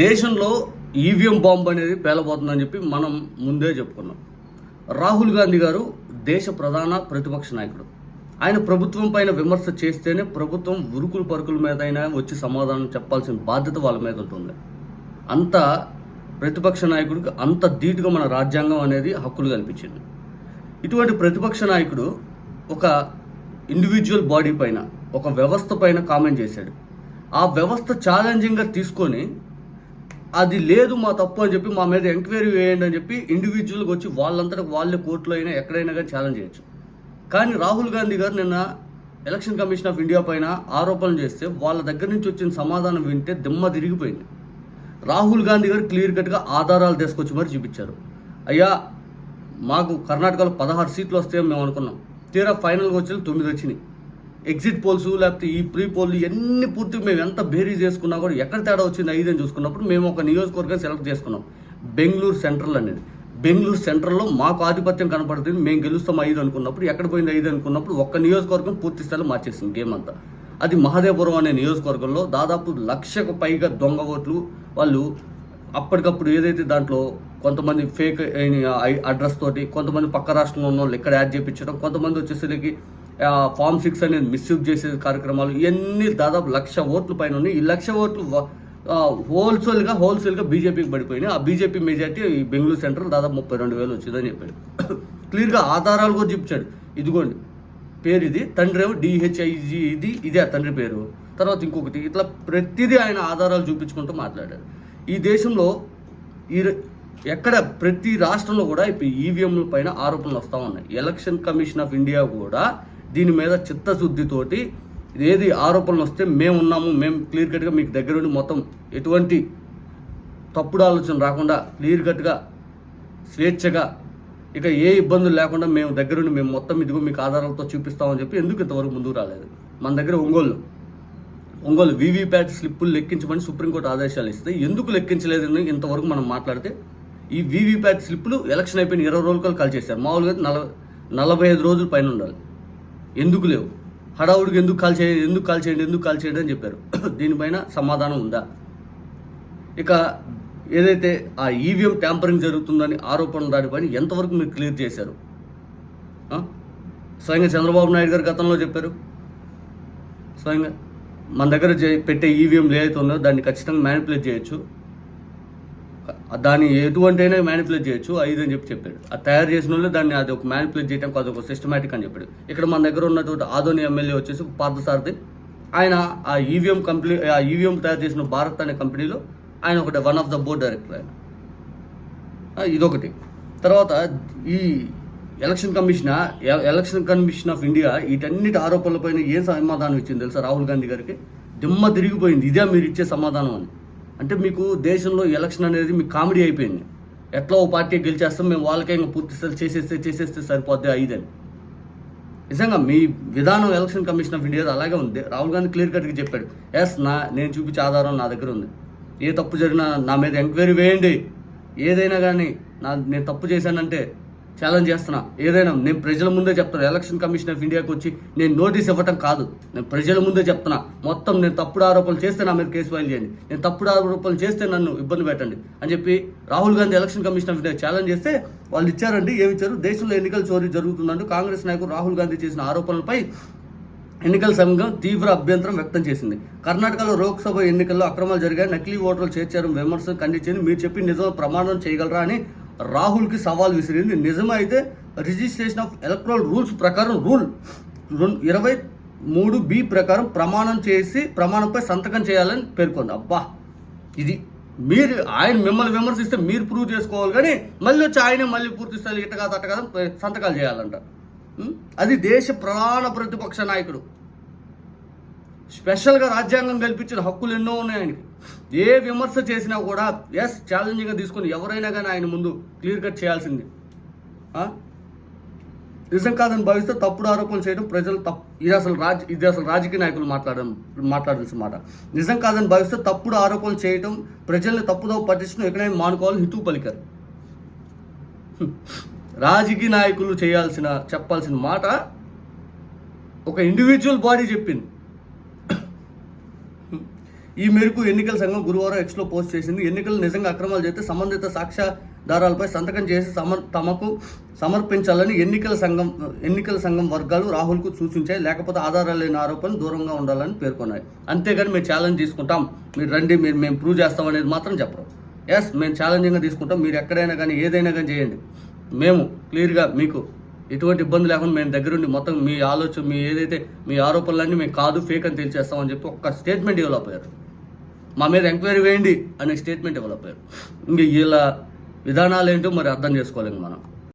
దేశంలో EVM bomb అనేది పేలబోతుందని చెప్పి మనం ముందే చెప్పుకున్నాం. రాహుల్ గాంధీ గారు దేశ ప్రధాన ప్రతిపక్ష నాయకుడు. ఆయన ప్రభుత్వం పైన విమర్శ చేస్తేనే ప్రభుత్వం ఉరుకులు పరుకుల మీద అయినా వచ్చి సమాధానం చెప్పాల్సిన బాధ్యత వాళ్ళ మీద ఉంటుంది. అంత ప్రతిపక్ష నాయకుడికి అంత ధీటుగా మన రాజ్యాంగం అనేది హక్కులు కల్పించింది. ఇటువంటి ప్రతిపక్ష నాయకుడు ఒక ఇండివిజువల్ బాడీ పైన ఒక వ్యవస్థ పైన కామెంట్ చేశాడు. ఆ వ్యవస్థ ఛాలెంజింగ్గా తీసుకొని అది లేదు మా తప్పు అని చెప్పి మా మీద ఎంక్వైరీ వేయండి అని చెప్పి ఇండివిజువల్గా వచ్చి వాళ్ళంతటా వాళ్ళే కోర్టులో అయినా ఎక్కడైనా కానీ ఛాలెంజ్ చేయొచ్చు. కానీ రాహుల్ గాంధీ గారు నిన్న ఎలక్షన్ కమిషన్ ఆఫ్ ఇండియా పైన ఆరోపణలు చేస్తే వాళ్ళ దగ్గర నుంచి వచ్చిన సమాధానం వింటే దిమ్మ తిరిగిపోయింది. రాహుల్ గాంధీ గారు క్లియర్ కట్గా ఆధారాలు తీసుకొచ్చి మరి చూపించారు. అయ్యా మాకు కర్ణాటకలో పదహారు సీట్లు వస్తాయని మేము అనుకున్నాం. తీరా ఫైనల్గా వచ్చి తొమ్మిది వచ్చినాయి. ఎగ్జిట్ పోల్స్ లేకపోతే ఈ ప్రీ పోల్ ఎన్ని పూర్తి మేము ఎంత బేరీ చేసుకున్నా కూడా ఎక్కడ తేడా వచ్చింది ఐదు అని చూసుకున్నప్పుడు మేము ఒక నియోజకవర్గం సెలెక్ట్ చేసుకున్నాం. బెంగళూరు సెంట్రల్ అనేది. బెంగళూరు సెంట్రల్లో మాకు ఆధిపత్యం కనపడుతుంది. మేము గెలుస్తాం ఐదు అనుకున్నప్పుడు ఎక్కడ పోయింది ఐదు అనుకున్నప్పుడు ఒక్క నియోజకవర్గం పూర్తి స్థాయిలో మార్చేసింది గేమ్ అంతా. అది మహదేవపురం అనే నియోజకవర్గంలో దాదాపు లక్షకు పైగా దొంగ ఓట్లు వాళ్ళు అప్పటికప్పుడు ఏదైతే దాంట్లో కొంతమంది ఫేక్ అడ్రస్ తోటి కొంతమంది పక్క రాష్ట్రంలో ఉన్న వాళ్ళు ఇక్కడ యాడ్ చేయించడం కొంతమంది వచ్చేసరికి ఫామ్ సిక్స్ అనేది మిస్యూజ్ చేసే కార్యక్రమాలు ఇవన్నీ దాదాపు లక్ష ఓట్లు పైన ఉన్నాయి. ఈ లక్ష ఓట్లు హోల్సేల్గా హోల్సేల్గా బీజేపీకి పడిపోయినాయి. ఆ బీజేపీ మెజార్టీ బెంగళూరు సెంట్రల్ దాదాపు ముప్పై రెండు వేలు వచ్చిందని చెప్పాడు. క్లియర్గా ఆధారాలు కూడా చూపించాడు. ఇదిగోండి పేరు ఇది తండ్రి ఏమో డిహెచ్ఐజి ఇది ఇదే ఆ తండ్రి పేరు. తర్వాత ఇంకొకటి ఇట్లా ప్రతిదీ ఆయన ఆధారాలు చూపించుకుంటూ మాట్లాడారు. ఈ దేశంలో ఈ ర- ఎక్కడ ప్రతి రాష్ట్రంలో కూడా ఇప్పుడు ఈవీఎంల పైన ఆరోపణలు వస్తూ ఉన్నాయి. ఎలక్షన్ కమిషన్ ఆఫ్ ఇండియా కూడా దీని మీద చిత్తశుద్ధితోటి ఏది ఆరోపణలు వస్తే మేము ఉన్నాము మేము క్లియర్ కట్గా మీకు దగ్గరుండి మొత్తం ఎటువంటి తప్పుడు ఆలోచన రాకుండా క్లియర్ కట్గా స్వేచ్ఛగా ఇక ఏ ఇబ్బందులు లేకుండా మేము దగ్గరుండి మేము మొత్తం ఇదిగో మీకు ఆధారాలతో చూపిస్తామని చెప్పి ఎందుకు ఇంతవరకు ముందుకు రాలేదు? మన దగ్గర ఒంగోలు ఒంగోలు వీవీప్యాట్ స్లిప్పులు లెక్కించమని సుప్రీంకోర్టు ఆదేశాలు ఇస్తే ఎందుకు లెక్కించలేదని ఇంతవరకు మనం మాట్లాడితే ఈ వీవీప్యాట్ స్లిప్పులు ఎలక్షన్ అయిపోయిన ఇరవై రోజులు కాల్ చేశారు. మామూలుగా నలభై నలభై ఐదు రోజుల పైన ఉండాలి. ఎందుకు లేవు? హడావుడికి ఎందుకు కాల్ చేయండి ఎందుకు కాల్ చేయండి ఎందుకు కాల్ చేయండి అని చెప్పారు. దీనిపైన సమాధానం ఉందా? ఇక ఏదైతే ఆ ఈవీఎం ట్యాంపరింగ్ జరుగుతుందని ఆరోపణ దానిపైన ఎంతవరకు మీరు క్లియర్ చేశారు? స్వయంగా చంద్రబాబు నాయుడు గారు గతంలో చెప్పారు. స్వయంగా మన దగ్గర చే- పెట్టే ఈవీఎంలు ఏదైతే ఉందో దాన్ని ఖచ్చితంగా మ్యానిపులేట్ చేయొచ్చు. దాన్ని ఎటువంటి అయినా మ్యానిపులేట్ చేయొచ్చు ఐదు అని చెప్పి చెప్పాడు. ఆ తయారు చేసిన వాళ్ళు దాన్ని అది ఒక మ్యానిపులేట్ చేయడానికి అది ఒక సిస్టమేటిక్ అని చెప్పాడు. ఇక్కడ మన దగ్గర ఉన్నటువంటి ఆదోని ఎమ్మెల్యే వచ్చేసి పార్థసారథి. ఆయన ఆ ఈవీఎం కంపెనీ ఆ ఈవీఎం తయారు చేసిన భారత్ అనే కంపెనీలో ఆయన ఒకటి one of the board director ఆయన. ఇదొకటి. తర్వాత ఈ election commission election commission of India వీటన్నిటి ఆరోపణలపైన ఏం సమాధానం ఇచ్చింది తెలుసా రాహుల్ గాంధీ గారికి? దిమ్మ తిరిగిపోయింది. ఇదే మీరు ఇచ్చే సమాధానం అని. అంటే మీకు దేశంలో ఎలక్షన్ అనేది మీకు కామెడీ అయిపోయింది. ఎట్లా ఓ పార్టీ గెలిచేస్తాం మేము వాళ్ళకే ఇంకా పూర్తి స్థాయి చేసేస్తే చేసేస్తే సరిపోద్ది ఐదని నిజంగా మీ విధానం ఎలక్షన్ కమిషన్ ఆఫ్ ఇండియా అలాగే ఉంది. రాహుల్ గాంధీ క్లియర్ కట్గా చెప్పాడు. ఎస్ నా నేను చూపించే ఆధారం నా దగ్గర ఉంది. ఏ తప్పు జరిగినా నా మీద ఎంక్వైరీ వేయండి. ఏదైనా కానీ నా నేను తప్పు చేశానంటే ఛాలెంజ్ చేస్తున్నా. ఏదైనా నేను ప్రజల ముందే చెప్తాను ఎలక్షన్ కమిషన్ ఆఫ్ ఇండియాకి వచ్చి నేను నోటీస్ ఇవ్వటం కాదు. నేను ప్రజల ముందే చెప్తున్నా. మొత్తం నేను తప్పుడు ఆరోపణలు చేస్తే నా మీద కేసు ఫైల్ చేయండి. నేను తప్పుడు ఆరోపణలు చేస్తే నన్ను ఇబ్బంది పెట్టండి. అని చెప్పి Rahul Gandhi election commission of India challenge చేస్తే వాళ్ళు ఇచ్చారండి. ఏమి ఇచ్చారు? దేశంలో ఎన్నికల చోరీ జరుగుతుందంటూ కాంగ్రెస్ నాయకుడు రాహుల్ గాంధీ చేసిన ఆరోపణలపై ఎన్నికల సంఘం తీవ్ర అభ్యంతరం వ్యక్తం చేసింది. కర్ణాటకలో లోక్సభ ఎన్నికల్లో అక్రమాలు జరిగాయి. నకిలీ ఓటర్లు చేర్చారు విమర్శలు ఖండించింది. మీరు చెప్పి నిజం ప్రమాణం చేయగలరా అని రాహుల్కి సవాల్ విసిరింది. నిజమైతే రిజిస్ట్రేషన్ ఆఫ్ ఎలక్ట్రల్ రూల్స్ ప్రకారం రూల్ రెండు ఇరవై మూడు బి ప్రకారం ప్రమాణం చేసి ప్రమాణంపై సంతకం చేయాలని పేర్కొంది. అబ్బా! ఇది మీరు ఆయన మిమ్మల్ని విమర్శిస్తే మీరు ప్రూవ్ చేసుకోవాలి కానీ మళ్ళీ వచ్చి ఆయనే మళ్ళీ పూర్తి స్థాయిలో ఇట్ట కాదు అట్ట కాదు సంతకాలు చేయాలంట. అది దేశ ప్రధాన ప్రతిపక్ష నాయకుడు. స్పెషల్గా రాజ్యాంగం కల్పించిన హక్కులు ఎన్నో ఉన్నాయి ఆయనకి ఏ విమర్శ చేసినా కూడా ఎస్ ఛాలెంజింగ్గా తీసుకొని ఎవరైనా కానీ ఆయన ముందు క్లియర్ కట్ చేయాల్సింది. నిజం కాదని భావిస్తే తప్పుడు ఆరోపణలు చేయడం ప్రజలు తప్పు ఇది అసలు రాజ ఇది అసలు రాజకీయ నాయకులు మాట్లాడడం మాట్లాడాల్సిన మాట. నిజం కాదని భావిస్తే తప్పుడు ఆరోపణలు చేయడం ప్రజల్ని తప్పుదో పట్టించడం ఎక్కడైనా మానుకోవాలని హితూ పలికారు. రాజకీయ నాయకులు చేయాల్సిన చెప్పాల్సిన మాట ఒక ఇండివిజువల్ బాడీ చెప్పింది. ఈ మేరకు ఎన్నికల సంఘం గురువారం ఎక్స్లో పోస్ట్ చేసింది. ఎన్నికలు నిజంగా అక్రమాలు చేస్తే సంబంధిత సాక్ష్యాధారాలపై సంతకం చేసి సమర్ తమకు సమర్పించాలని ఎన్నికల సంఘం ఎన్నికల సంఘం వర్గాలు రాహుల్కు సూచించాయి. లేకపోతే ఆధారాలు లేని ఆరోపణలు దూరంగా ఉండాలని పేర్కొన్నాయి. అంతేగాని మేము ఛాలెంజ్ తీసుకుంటాం. మీరు రండి మీరు మేము ప్రూవ్ చేస్తాం అనేది మాత్రం చెప్పరు. ఎస్ మేము ఛాలెంజింగ్గా తీసుకుంటాం. మీరు ఎక్కడైనా కానీ ఏదైనా కానీ చేయండి. మేము క్లియర్గా మీకు ఎటువంటి ఇబ్బంది లేకుండా మేము దగ్గరుండి మొత్తం మీ ఆలోచన మీ ఏదైతే మీ ఆరోపణలన్నీ మేము కాదు ఫేక్ అని తెలిసేస్తామని చెప్పి ఒక్క స్టేట్మెంట్ డెవలప్ అయ్యారు. మా మీద ఎంక్వైరీ వేయండి అనే స్టేట్మెంట్ ఇవ్వలేకపోయారు ఇంక వీళ్ళ విధానాలు ఏంటో మరి అర్థం చేసుకోలేము మనం.